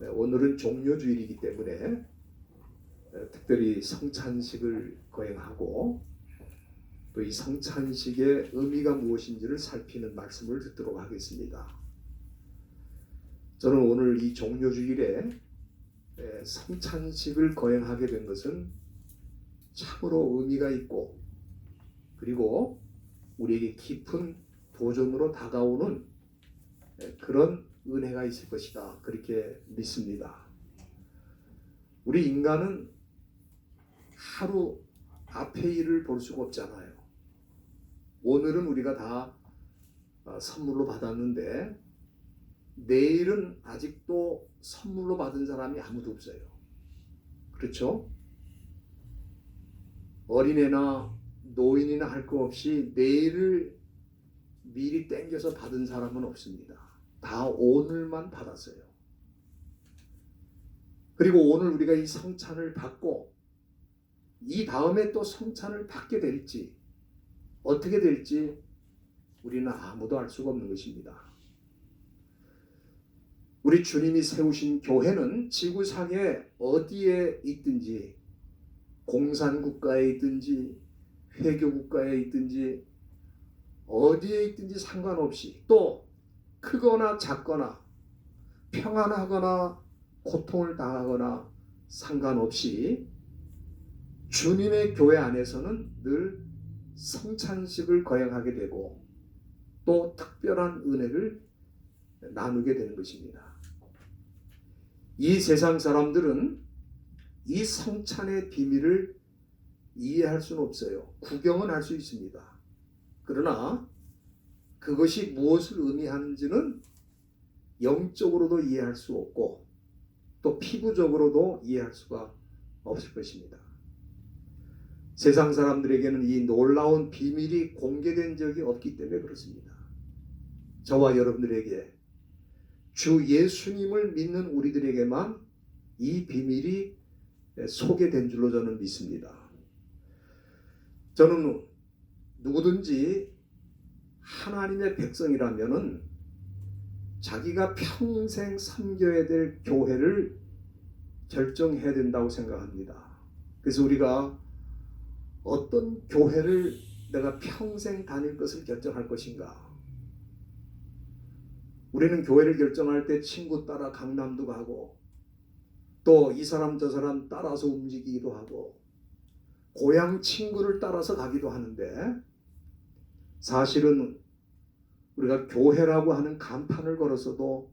네, 오늘은 종료주일이기 때문에 에, 특별히 성찬식을 거행하고 또 이 성찬식의 의미가 무엇인지를 살피는 말씀을 듣도록 하겠습니다. 저는 오늘 이 종료주일에 에, 성찬식을 거행하게 된 것은 참으로 의미가 있고 그리고 우리에게 깊은 도전으로 다가오는 에, 그런 은혜가 있을 것이다. 그렇게 믿습니다. 우리 인간은 하루 앞의 일을 볼 수가 없잖아요. 오늘은 우리가 다 어, 선물로 받았는데 내일은 아직도 선물로 받은 사람이 아무도 없어요. 그렇죠? 어린애나 노인이나 할 거 없이 내일을 미리 땡겨서 받은 사람은 없습니다. 다 오늘만 받았어요. 그리고 오늘 우리가 이 성찬을 받고 이 다음에 또 성찬을 받게 될지 어떻게 될지 우리는 아무도 알 수가 없는 것입니다. 우리 주님이 세우신 교회는 지구상에 어디에 있든지 공산국가에 있든지 회교국가에 있든지 어디에 있든지 상관없이 또 크거나 작거나 평안하거나 고통을 당하거나 상관없이 주님의 교회 안에서는 늘 성찬식을 거행하게 되고 또 특별한 은혜를 나누게 되는 것입니다. 이 세상 사람들은 이 성찬의 비밀을 이해할 수는 없어요. 구경은 할 수 있습니다. 그러나 그것이 무엇을 의미하는지는 영적으로도 이해할 수 없고 또 피부적으로도 이해할 수가 없을 것입니다. 세상 사람들에게는 이 놀라운 비밀이 공개된 적이 없기 때문에 그렇습니다. 저와 여러분들에게 주 예수님을 믿는 우리들에게만 이 비밀이 소개된 줄로 저는 믿습니다. 저는 누구든지 하나님의 백성이라면은 자기가 평생 섬겨야 될 교회를 결정해야 된다고 생각합니다. 그래서 우리가 어떤 교회를 내가 평생 다닐 것을 결정할 것인가? 우리는 교회를 결정할 때 친구 따라 강남도 가고 또 이 사람 저 사람 따라서 움직이기도 하고 고향 친구를 따라서 가기도 하는데 사실은 우리가 교회라고 하는 간판을 걸어서도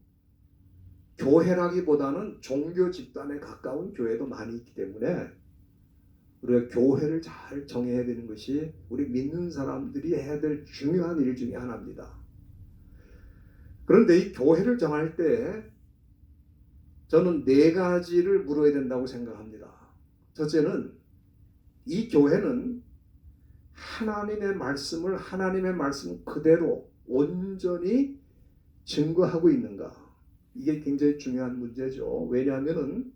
교회라기보다는 종교 집단에 가까운 교회도 많이 있기 때문에 우리가 교회를 잘 정해야 되는 것이 우리 믿는 사람들이 해야 될 중요한 일 중에 하나입니다. 그런데 이 교회를 정할 때 저는 네 가지를 물어야 된다고 생각합니다. 첫째는 이 교회는 하나님의 말씀을 하나님의 말씀 그대로 온전히 증거하고 있는가? 이게 굉장히 중요한 문제죠. 왜냐하면은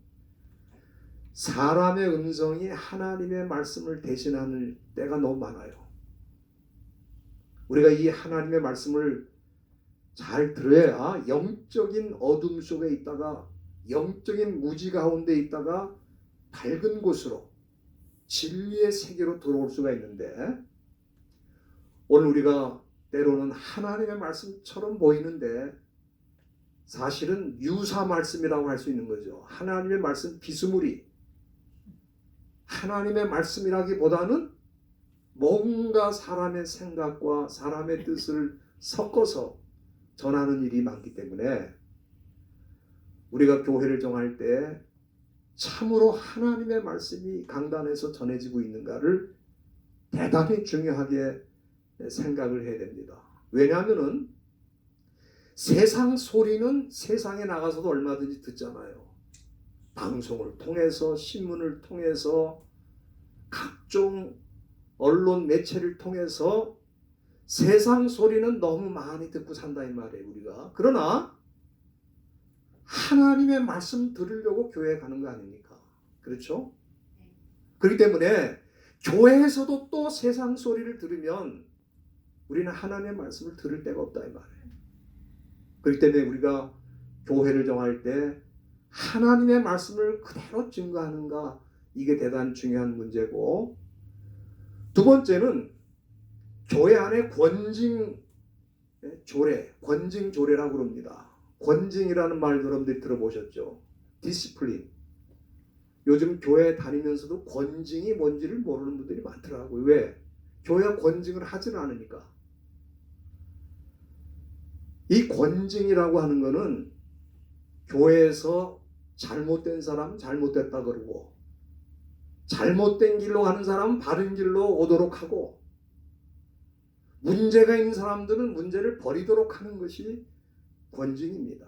사람의 음성이 하나님의 말씀을 대신하는 때가 너무 많아요. 우리가 이 하나님의 말씀을 잘 들어야 영적인 어둠 속에 있다가 영적인 무지 가운데 있다가 밝은 곳으로 진리의 세계로 들어올 수가 있는데 오늘 우리가 때로는 하나님의 말씀처럼 보이는데 사실은 유사 말씀이라고 할 수 있는 거죠. 하나님의 말씀 비스무리 하나님의 말씀이라기보다는 뭔가 사람의 생각과 사람의 뜻을 섞어서 전하는 일이 많기 때문에 우리가 교회를 정할 때 참으로 하나님의 말씀이 강단에서 전해지고 있는가를 대단히 중요하게 생각을 해야 됩니다. 왜냐하면은 세상 소리는 세상에 나가서도 얼마든지 듣잖아요. 방송을 통해서 신문을 통해서 각종 언론 매체를 통해서 세상 소리는 너무 많이 듣고 산다 이 말이에요 우리가 그러나 하나님의 말씀 들으려고 교회 가는 거 아닙니까 그렇죠 그렇기 때문에 교회에서도 또 세상 소리를 들으면 우리는 하나님의 말씀을 들을 데가 없다 이 말이에요 그렇기 때문에 우리가 교회를 정할 때 하나님의 말씀을 그대로 증거하는가 이게 대단히 중요한 문제고 두 번째는 교회 안에 권징 조례, 권징 조례라고 그럽니다. 권징이라는 말 여러분들이 들어보셨죠? 디시플린. 요즘 교회 다니면서도 권징이 뭔지를 모르는 분들이 많더라고요. 왜? 교회가 권징을 하질 않으니까. 이 권징이라고 하는 거는 교회에서 잘못된 사람 잘못됐다 그러고 잘못된 길로 가는 사람은 바른 길로 오도록 하고 문제가 있는 사람들은 문제를 버리도록 하는 것이 권징입니다.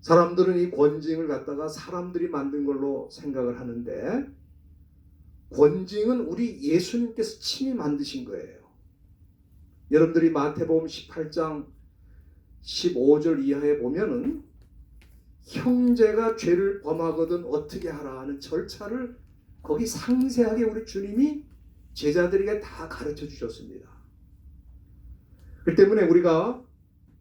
사람들은 이 권징을 갖다가 사람들이 만든 걸로 생각을 하는데 권징은 우리 예수님께서 친히 만드신 거예요. 여러분들이 마태복음 18장 15절 이하에 보면은 형제가 죄를 범하거든 어떻게 하라 하는 절차를 거기 상세하게 우리 주님이 제자들에게 다 가르쳐 주셨습니다. 그 때문에 우리가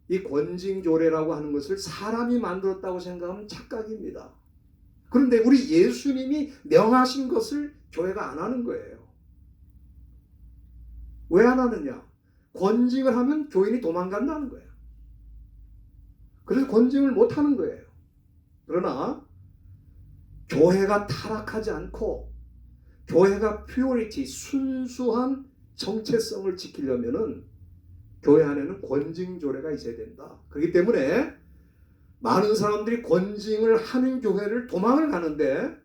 이 권징조례라고 하는 것을 사람이 만들었다고 생각하면 착각입니다. 그런데 우리 예수님이 명하신 것을 교회가 안 하는 거예요. 왜 안 하느냐? 권징을 하면 교인이 도망간다는 거예요. 그래서 권징을 못 하는 거예요. 그러나 교회가 타락하지 않고 교회가 퓨어리티 순수한 정체성을 지키려면은 교회 안에는 권징 조례가 있어야 된다. 그렇기 때문에 많은 사람들이 권징을 하는 교회를 도망을 가는데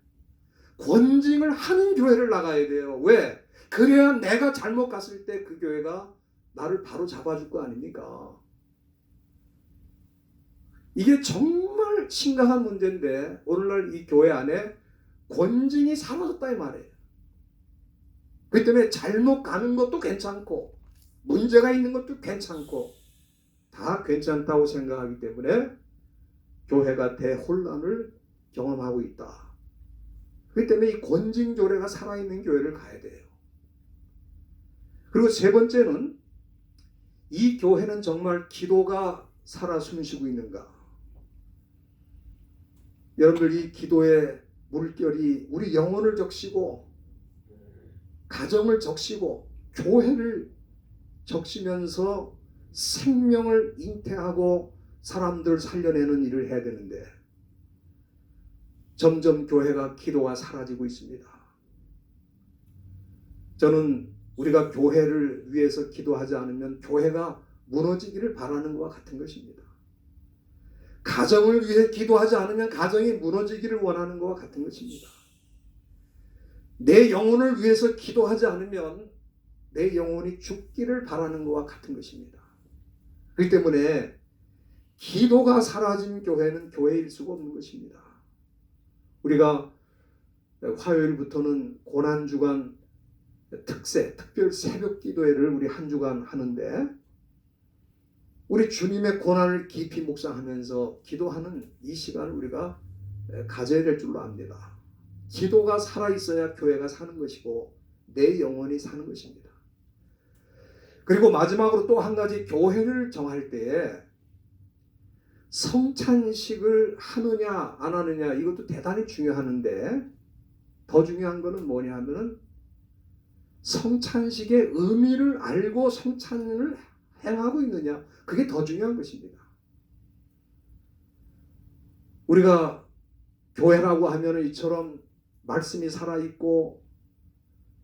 권징을 하는 교회를 나가야 돼요. 왜? 그래야 내가 잘못 갔을 때 그 교회가 나를 바로 잡아줄 거 아닙니까? 이게 정말 심각한 문제인데 오늘날 이 교회 안에 권징이 사라졌다 이 말이에요. 그렇기 때문에 잘못 가는 것도 괜찮고 문제가 있는 것도 괜찮고 다 괜찮다고 생각하기 때문에 교회가 대혼란을 경험하고 있다. 그렇기 때문에 이 권징 조례가 살아있는 교회를 가야 돼요. 그리고 세 번째는 이 교회는 정말 기도가 살아 숨쉬고 있는가? 여러분들 이 기도의 물결이 우리 영혼을 적시고 가정을 적시고 교회를 적시면서 생명을 잉태하고 사람들 살려내는 일을 해야 되는데 점점 교회가 기도가 사라지고 있습니다. 저는 우리가 교회를 위해서 기도하지 않으면 교회가 무너지기를 바라는 것과 같은 것입니다. 가정을 위해 기도하지 않으면 가정이 무너지기를 원하는 것과 같은 것입니다. 내 영혼을 위해서 기도하지 않으면 내 영혼이 죽기를 바라는 것과 같은 것입니다. 그렇기 때문에 기도가 사라진 교회는 교회일 수가 없는 것입니다. 우리가 화요일부터는 고난 주간 특세, 특별 새벽 기도회를 우리 한 주간 하는데 우리 주님의 고난을 깊이 묵상하면서 기도하는 이 시간을 우리가 가져야 될 줄로 압니다. 기도가 살아 있어야 교회가 사는 것이고 내 영혼이 사는 것입니다. 그리고 마지막으로 또 한 가지 교회를 정할 때에 성찬식을 하느냐 안 하느냐 이것도 대단히 중요하는데 더 중요한 거는 뭐냐 하면은 성찬식의 의미를 알고 성찬을 행하고 있느냐 그게 더 중요한 것입니다. 우리가 교회라고 하면은 이처럼 말씀이 살아 있고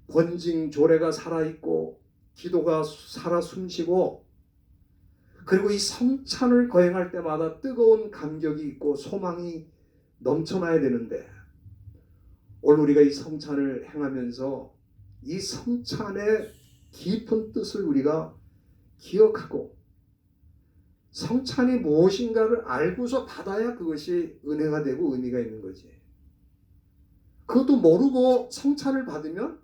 권징 조례가 살아 있고 기도가 살아 숨쉬고 그리고 이 성찬을 거행할 때마다 뜨거운 감격이 있고 소망이 넘쳐나야 되는데 오늘 우리가 이 성찬을 행하면서 이 성찬의 깊은 뜻을 우리가 기억하고 성찬이 무엇인가를 알고서 받아야 그것이 은혜가 되고 의미가 있는 거지. 그것도 모르고 성찬을 받으면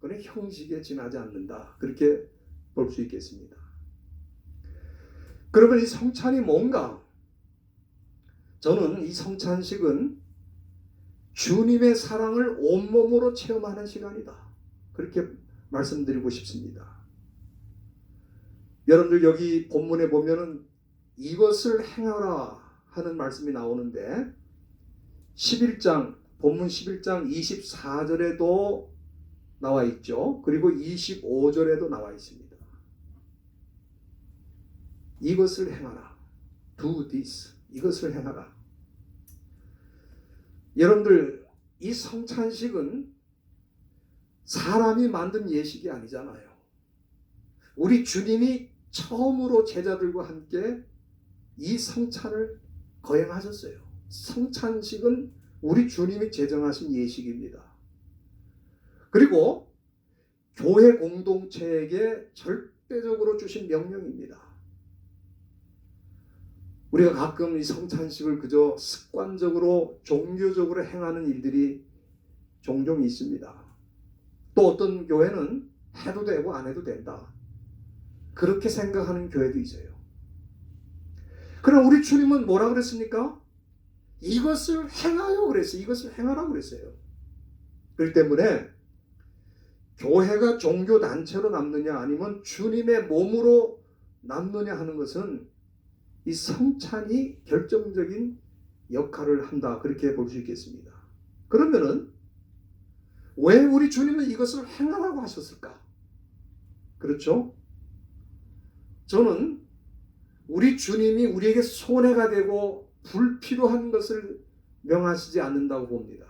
그건 형식에 지나지 않는다. 그렇게 볼 수 있겠습니다. 그러면 이 성찬이 뭔가? 저는 이 성찬식은 주님의 사랑을 온몸으로 체험하는 시간이다. 그렇게 말씀드리고 싶습니다. 여러분들 여기 본문에 보면은 이것을 행하라 하는 말씀이 나오는데 11장 본문 11장 24절에도 나와 있죠. 그리고 25절에도 나와 있습니다. 이것을 행하라. Do this. 이것을 행하라. 여러분들 이 성찬식은 사람이 만든 예식이 아니잖아요. 우리 주님이 처음으로 제자들과 함께 이 성찬을 거행하셨어요. 성찬식은 우리 주님이 제정하신 예식입니다. 그리고 교회 공동체에게 절대적으로 주신 명령입니다. 우리가 가끔 이 성찬식을 그저 습관적으로 종교적으로 행하는 일들이 종종 있습니다. 또 어떤 교회는 해도 되고 안 해도 된다. 그렇게 생각하는 교회도 있어요. 그럼 우리 주님은 뭐라 그랬습니까? 이것을 행하여 그랬어요. 이것을 행하라고 그랬어요. 그렇기 때문에 교회가 종교 단체로 남느냐 아니면 주님의 몸으로 남느냐 하는 것은 이 성찬이 결정적인 역할을 한다. 그렇게 볼 수 있겠습니다. 그러면은 왜 우리 주님은 이것을 행하라고 하셨을까? 그렇죠? 저는 우리 주님이 우리에게 손해가 되고 불필요한 것을 명하시지 않는다고 봅니다.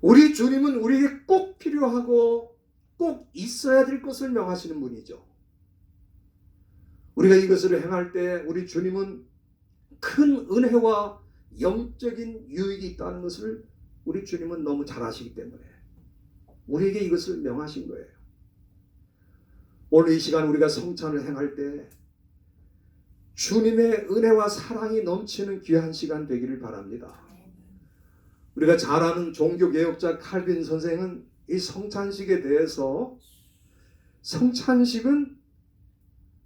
우리 주님은 우리에게 꼭 필요하고 꼭 있어야 될 것을 명하시는 분이죠. 우리가 이것을 행할 때 우리 주님은 큰 은혜와 영적인 유익이 있다는 것을 우리 주님은 너무 잘 아시기 때문에 우리에게 이것을 명하신 거예요. 오늘 이 시간 우리가 성찬을 행할 때 주님의 은혜와 사랑이 넘치는 귀한 시간 되기를 바랍니다. 우리가 잘 아는 종교개혁자 칼빈 선생은 이 성찬식에 대해서 성찬식은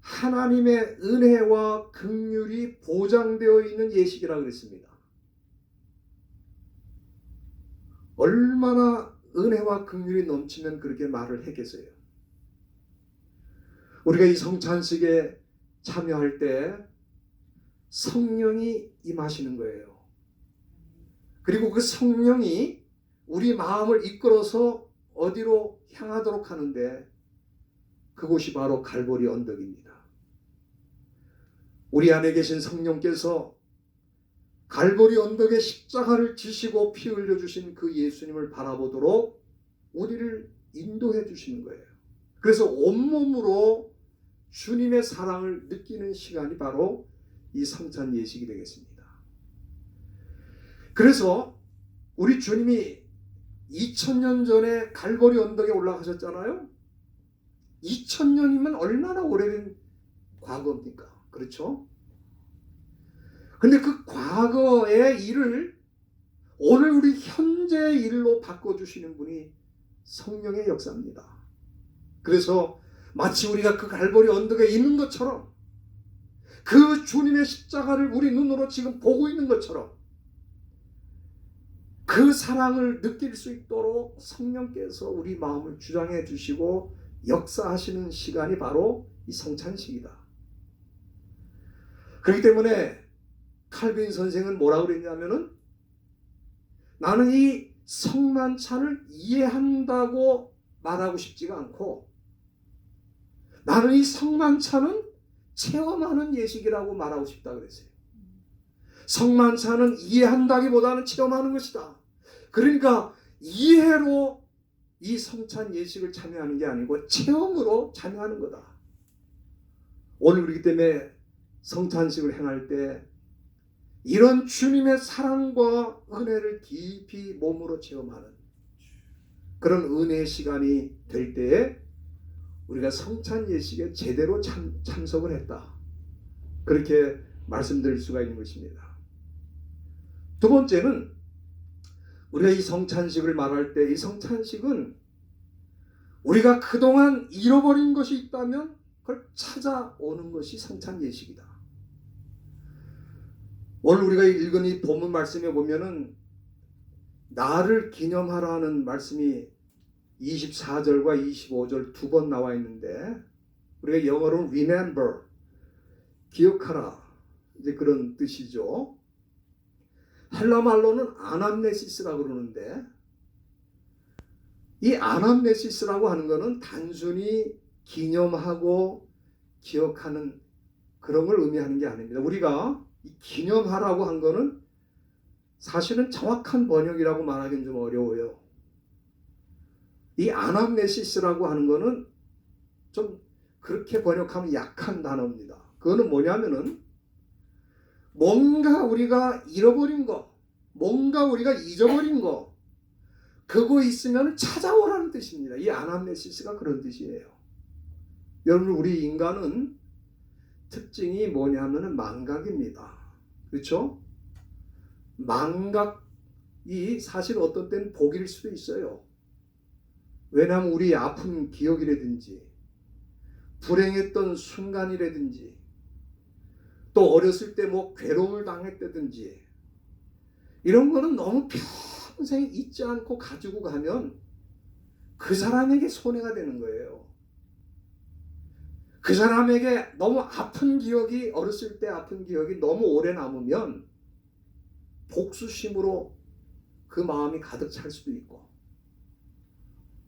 하나님의 은혜와 긍휼이 보장되어 있는 예식이라 그랬습니다. 얼마나 은혜와 긍휼이 넘치면 그렇게 말을 했겠어요. 우리가 이 성찬식에 참여할 때 성령이 임하시는 거예요. 그리고 그 성령이 우리 마음을 이끌어서 어디로 향하도록 하는데 그곳이 바로 갈보리 언덕입니다. 우리 안에 계신 성령께서 갈보리 언덕에 십자가를 지시고 피 흘려 주신 그 예수님을 바라보도록 우리를 인도해 주시는 거예요. 그래서 온몸으로 주님의 사랑을 느끼는 시간이 바로 이 성찬 예식이 되겠습니다. 그래서 우리 주님이 2000년 전에 갈보리 언덕에 올라가셨잖아요. 2000년이면 얼마나 오래된 과거입니까? 그렇죠? 근데 그 과거의 일을 오늘 우리 현재의 일로 바꿔주시는 분이 성령의 역사입니다. 그래서 마치 우리가 그 갈보리 언덕에 있는 것처럼 그 주님의 십자가를 우리 눈으로 지금 보고 있는 것처럼 그 사랑을 느낄 수 있도록 성령께서 우리 마음을 주장해 주시고 역사하시는 시간이 바로 이 성찬식이다. 그렇기 때문에 칼빈 선생은 뭐라고 그랬냐면은 나는 이 성만찬을 이해한다고 말하고 싶지가 않고 나는 이 성만찬은 체험하는 예식이라고 말하고 싶다 그랬어요. 성만찬은 이해한다기보다는 체험하는 것이다. 그러니까 이해로 이 성찬 예식을 참여하는 게 아니고 체험으로 참여하는 거다. 오늘 그렇기 때문에 성찬식을 행할 때 이런 주님의 사랑과 은혜를 깊이 몸으로 체험하는 그런 은혜의 시간이 될 때에 우리가 성찬 예식에 제대로 참, 참석을 했다. 그렇게 말씀드릴 수가 있는 것입니다. 두 번째는 우리가 이 성찬식을 말할 때 이 성찬식은 우리가 그동안 잃어버린 것이 있다면 그걸 찾아오는 것이 성찬 예식이다. 오늘 우리가 읽은 이 본문 말씀에 보면은 나를 기념하라는 말씀이 24절과 25절 두 번 나와 있는데 우리가 영어로는 remember 기억하라 이제 그런 뜻이죠. 헬라 말로는 아남네시스라고 그러는데 이 아남네시스라고 하는 것은 단순히 기념하고 기억하는 그런 걸 의미하는 게 아닙니다. 우리가 이 기념하라고 한 거는 사실은 정확한 번역이라고 말하기는 좀 어려워요. 이 아남네시스라고 하는 거는 좀 그렇게 번역하면 약한 단어입니다. 그거는 뭐냐면은 뭔가 우리가 잃어버린 거, 뭔가 우리가 잊어버린 거, 그거 있으면 찾아오라는 뜻입니다. 이 아남네시스가 그런 뜻이에요. 여러분, 우리 인간은 특징이 뭐냐면은 망각입니다. 그렇죠? 망각이 사실 어떤 때는 복일 수도 있어요. 왜냐하면 우리 아픈 기억이라든지 불행했던 순간이라든지 또 어렸을 때 뭐 괴로움을 당했다든지 이런 거는 너무 평생 잊지 않고 가지고 가면 그 사람에게 손해가 되는 거예요. 그 사람에게 너무 아픈 기억이 어렸을 때 아픈 기억이 너무 오래 남으면 복수심으로 그 마음이 가득 찰 수도 있고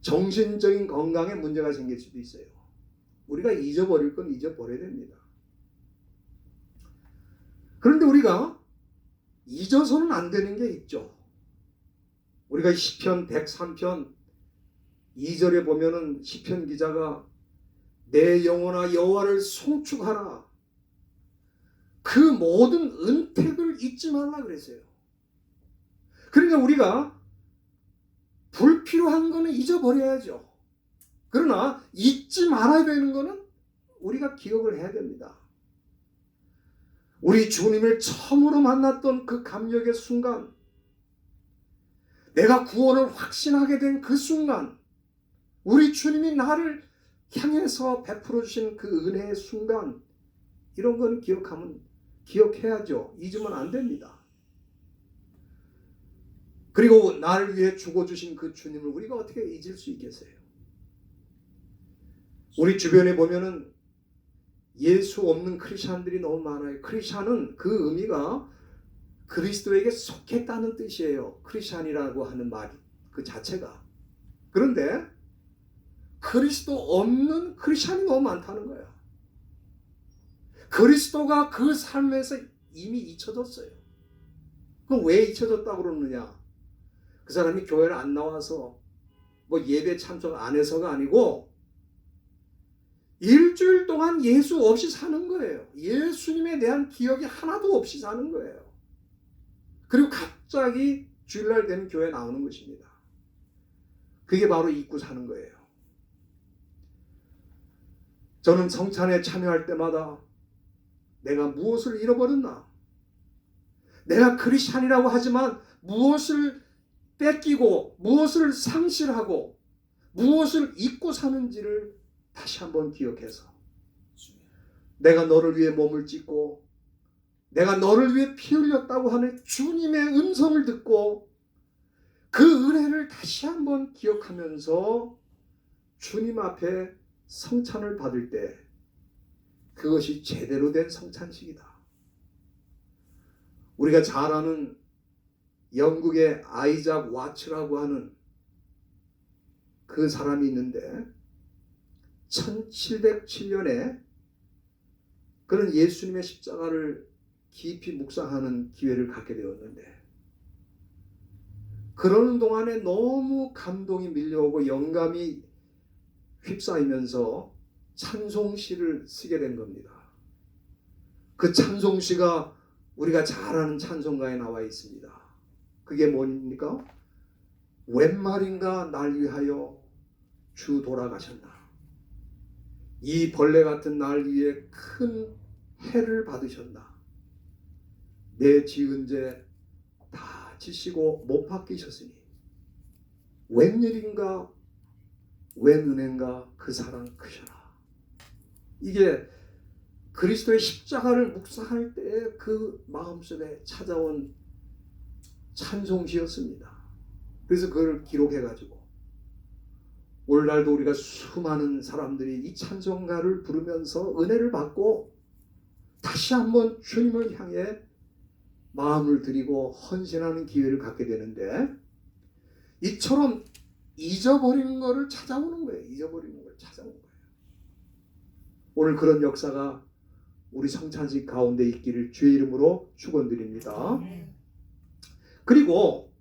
정신적인 건강에 문제가 생길 수도 있어요. 우리가 잊어버릴 건 잊어버려야 됩니다. 그런데 우리가 잊어서는 안 되는 게 있죠. 우리가 시편 103편 2절에 보면은 시편 기자가 내 영혼아 여호와를 송축하라. 그 모든 은택을 잊지 말라 그랬어요. 그러니까 우리가 불필요한 거는 잊어버려야죠. 그러나 잊지 말아야 되는 거는 우리가 기억을 해야 됩니다. 우리 주님을 처음으로 만났던 그 감격의 순간, 내가 구원을 확신하게 된 그 순간, 우리 주님이 나를 향해서 베풀어 주신 그 은혜의 순간, 이런 건 기억하면 기억해야죠. 잊으면 안 됩니다. 그리고 나를 위해 죽어 주신 그 주님을 우리가 어떻게 잊을 수 있겠어요? 우리 주변에 보면은 예수 없는 크리스천들이 너무 많아요. 크리스천은 그 의미가 그리스도에게 속했다는 뜻이에요. 크리스천이라고 하는 말그 자체가. 그런데 그리스도 없는 크리스천이 너무 많다는 거야. 그리스도가 그 삶에서 이미 잊혀졌어요. 그럼 왜 잊혀졌다고 그러느냐? 그 사람이 교회를 안 나와서 뭐 예배 참석 안 해서가 아니고 일주일 동안 예수 없이 사는 거예요. 예수님에 대한 기억이 하나도 없이 사는 거예요. 그리고 갑자기 주일날 되면 교회 나오는 것입니다. 그게 바로 잊고 사는 거예요. 저는 성찬에 참여할 때마다 내가 무엇을 잃어버렸나? 내가 크리스찬이라고 하지만 무엇을 뺏기고 무엇을 상실하고 무엇을 잊고 사는지를 다시 한번 기억해서 내가 너를 위해 몸을 찢고 내가 너를 위해 피 흘렸다고 하는 주님의 음성을 듣고 그 은혜를 다시 한번 기억하면서 주님 앞에 성찬을 받을 때 그것이 제대로 된 성찬식이다. 우리가 잘 아는 영국의 아이작 와츠라고 하는 그 사람이 있는데 1707년에 그는 예수님의 십자가를 깊이 묵상하는 기회를 갖게 되었는데 그러는 동안에 너무 감동이 밀려오고 영감이 휩싸이면서 찬송시를 쓰게 된 겁니다. 그 찬송시가 우리가 잘 아는 찬송가에 나와 있습니다. 그게 뭡니까? 웬 말인가 날 위하여 주 돌아가셨나? 이 벌레 같은 날 위해 큰 해를 받으셨나? 내 지은 죄 다 지시고 못 박히셨으니 웬일인가 웬 은혜인가 그 사랑 크셔라. 이게 그리스도의 십자가를 묵상할 때 그 마음속에 찾아온 찬송시였습니다. 그래서 그걸 기록해 가지고 오늘날도 우리가 수많은 사람들이 이 찬송가를 부르면서 은혜를 받고 다시 한번 주님을 향해 마음을 드리고 헌신하는 기회를 갖게 되는데 이처럼 잊어버리는 것을 찾아오는 거예요. 잊어버리는 걸 찾아오는 거예요. 오늘 그런 역사가 우리 성찬식 가운데 있기를 주의 이름으로 축원드립니다. 그리고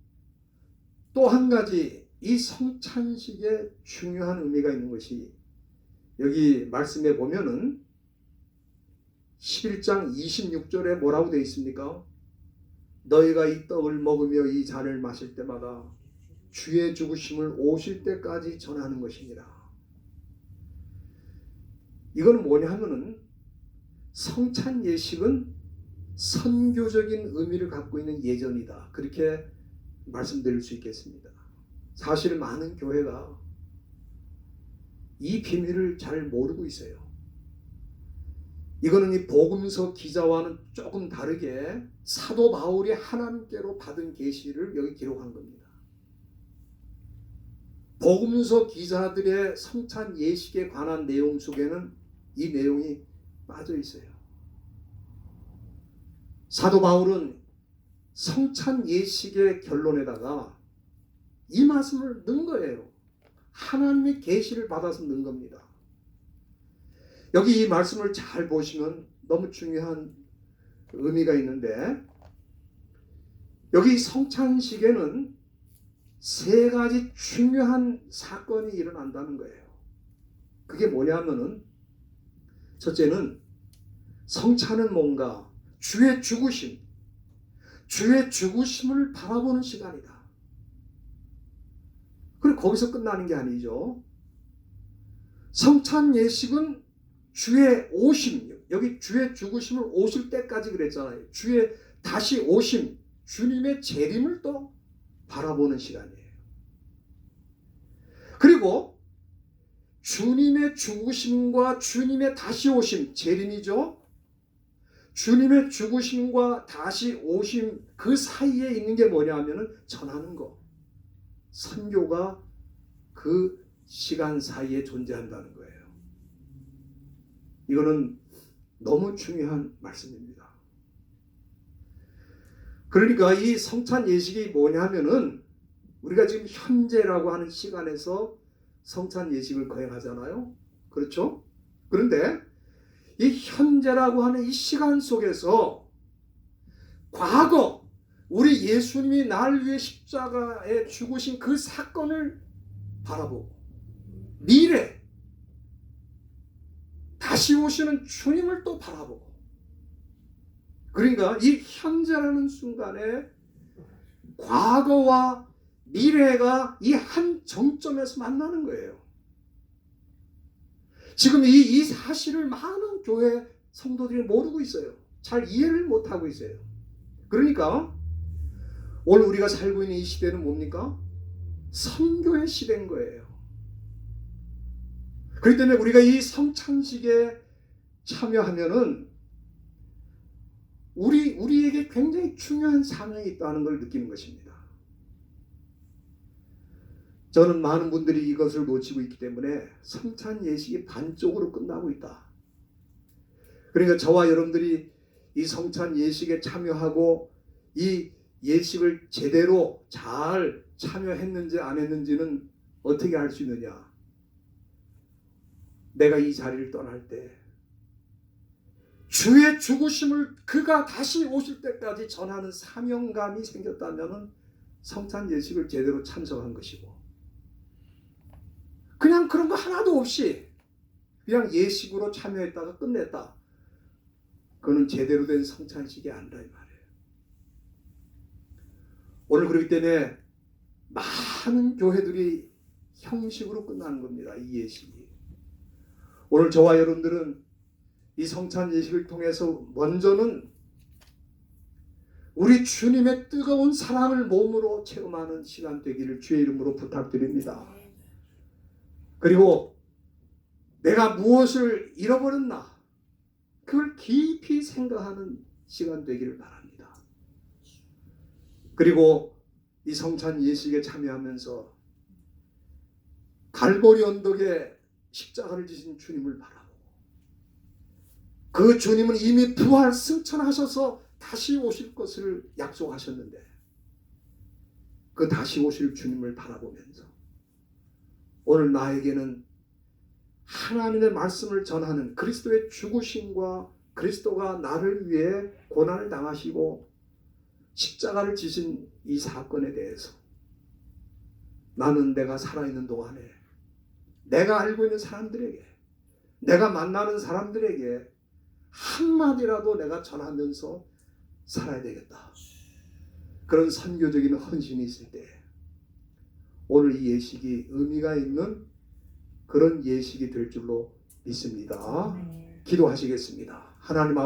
또 한 가지 이 성찬식에 중요한 의미가 있는 것이 여기 말씀에 보면은 11장 26절에 뭐라고 되어 있습니까? 너희가 이 떡을 먹으며 이 잔을 마실 때마다 주의 죽으심을 오실 때까지 전하는 것이니라. 이건 뭐냐 하면은 성찬 예식은 선교적인 의미를 갖고 있는 예전이다. 그렇게 말씀드릴 수 있겠습니다. 사실 많은 교회가 이 비밀을 잘 모르고 있어요. 이거는 이 복음서 기자와는 조금 다르게 사도 바울이 하나님께로 받은 계시를 여기 기록한 겁니다. 복음서 기자들의 성찬 예식에 관한 내용 속에는 이 내용이 빠져 있어요. 사도 바울은 성찬 예식의 결론에다가 이 말씀을 넣은 거예요. 하나님의 계시를 받아서 넣은 겁니다. 여기 이 말씀을 잘 보시면 너무 중요한 의미가 있는데 여기 성찬식에는 세 가지 중요한 사건이 일어난다는 거예요. 그게 뭐냐면은 첫째는 성찬은 뭔가 주의 죽으심, 주의 죽으심을 바라보는 시간이다. 그리고 거기서 끝나는 게 아니죠. 성찬 예식은 주의 오심, 여기 주의 죽으심을 오실 때까지 그랬잖아요. 주의 다시 오심, 주님의 재림을 또 바라보는 시간이에요. 그리고 주님의 죽으심과 주님의 다시 오심, 재림이죠. 주님의 죽으심과 다시 오심 그 사이에 있는 게 뭐냐 하면은 전하는 거. 선교가 그 시간 사이에 존재한다는 거예요. 이거는 너무 중요한 말씀입니다. 그러니까 이 성찬 예식이 뭐냐 하면은 우리가 지금 현재라고 하는 시간에서 성찬 예식을 거행하잖아요. 그렇죠? 그런데 이 현재라고 하는 이 시간 속에서 과거 우리 예수님이 날 위해 십자가에 죽으신 그 사건을 바라보고 미래 다시 오시는 주님을 또 바라보고 그러니까 이 현재라는 순간에 과거와 미래가 이 한 정점에서 만나는 거예요. 지금 이, 이 사실을 많은 교회 성도들이 모르고 있어요. 잘 이해를 못하고 있어요. 그러니까 오늘 우리가 살고 있는 이 시대는 뭡니까? 선교의 시대인 거예요. 그렇기 때문에 우리가 이 성찬식에 참여하면은 우리 우리에게 굉장히 중요한 사명이 있다는 걸 느끼는 것입니다. 저는 많은 분들이 이것을 놓치고 있기 때문에 성찬 예식이 반쪽으로 끝나고 있다. 그러니까 저와 여러분들이 이 성찬 예식에 참여하고 이 예식을 제대로 잘 참여했는지 안 했는지는 어떻게 알 수 있느냐? 내가 이 자리를 떠날 때 주의 죽으심을 그가 다시 오실 때까지 전하는 사명감이 생겼다면 성찬 예식을 제대로 참석한 것이고 그냥 그런 거 하나도 없이 그냥 예식으로 참여했다가 끝냈다. 그거는 제대로 된 성찬식이 아니라 이 말이에요. 오늘 그렇기 때문에 많은 교회들이 형식으로 끝나는 겁니다. 이 예식이. 오늘 저와 여러분들은 이 성찬 예식을 통해서 먼저는 우리 주님의 뜨거운 사랑을 몸으로 체험하는 시간 되기를 주의 이름으로 부탁드립니다. 그리고 내가 무엇을 잃어버렸나 그걸 깊이 생각하는 시간 되기를 바랍니다. 그리고 이 성찬 예식에 참여하면서 갈보리 언덕에 십자가를 지신 주님을 바라보고 그 주님은 이미 부활 승천하셔서 다시 오실 것을 약속하셨는데 그 다시 오실 주님을 바라보면서 오늘 나에게는 하나님의 말씀을 전하는 그리스도의 죽으심과 그리스도가 나를 위해 고난을 당하시고 십자가를 지신 이 사건에 대해서 나는 내가 살아있는 동안에 내가 알고 있는 사람들에게 내가 만나는 사람들에게 한마디라도 내가 전하면서 살아야 되겠다. 그런 선교적인 헌신이 있을 때 오늘 이 예식이 의미가 있는 그런 예식이 될 줄로 믿습니다. 네. 기도하시겠습니다. 하나님